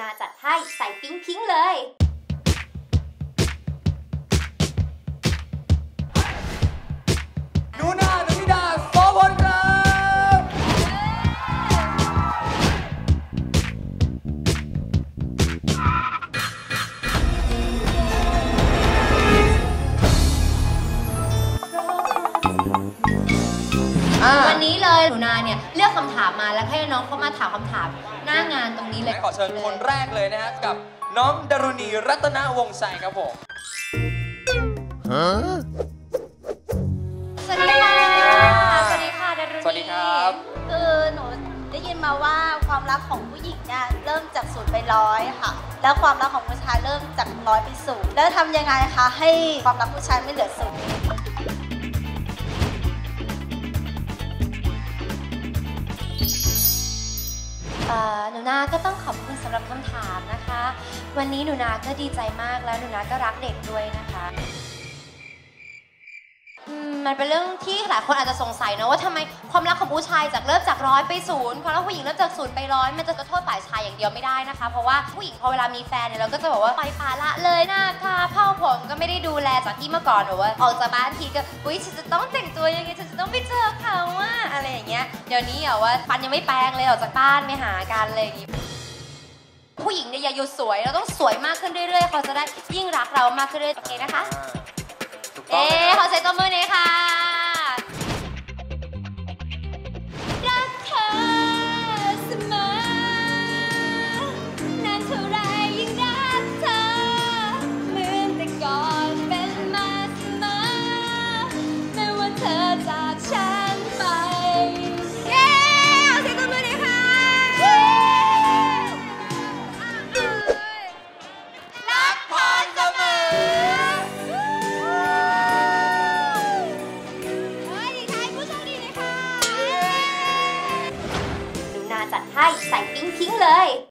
นาจัดให้ใส่ปิ๊งพิ้งเลย อ่า วันนี้เลยหนูนาเนี่ยเลือกคำถามมาแล้วให้น้องเขามาถามคำถามหน้างานตรงนี้เลยขอเชิญคนแรกเลยนะฮะกับน้องดารุณีรัตนวงศ์ชัยครับผมสวัสดีค่ะ สวัสดีค่ะดารุณีสวัสดีครับ คือหนูได้ยินมาว่าความรักของผู้หญิงเนี่ยเริ่มจากศูนย์ไปร้อยค่ะ แล้วความรักของผู้ชายเริ่มจากร้อยไปศูนย์แล้วทำยังไงคะให้ความรักผู้ชายไม่เหลือศูนย์ หนูนาก็ต้องขอบคุณสำหรับคำถามนะคะ วันนี้หนูนาก็ดีใจมากแล้วหนูนาก็รักเด็กด้วยนะคะอืมมันเป็นเรื่องที่หลายคนอาจจะสงสัยนะว่าทำไมความรักของผู้ชายจากเริ่มจากร้อยไปศูนย์ความรักผู้หญิงเริ่มจากศูนย์ไปร้อยมันจะกระโทษฝ่ายชายอย่างเดียวไม่ได้นะคะ เพราะว่าผู้หญิงพอเวลามีแฟนเนี่ยเราก็จะบอกว่าปล่อยปละละเลยหน้าทาเผ้าผมก็ไม่ได้ดูแลจากที่เมื่อก่อนหรือว่าออกจากบ้านทีก็อุ้ยฉันจะต้องแต่งตัวยังไงฉันจะต้องไปเจอค่ะไร งเงี้ยเดี๋ยวนี้อะว่าฟันยังไม่แปรงเลยออกจากบ้านไม่หากันอะไรอย่างงี้ผู้หญิงเนี่ยอย่าหยุดสวยเราต้องสวยมากขึ้นเรื่อยๆเขาจะได้ยิ่งรักเรามากขึ้นเรื่อยๆโอเคนะคะ ถูกต้องเอ๊นะคขรัอบเสียงตบมือ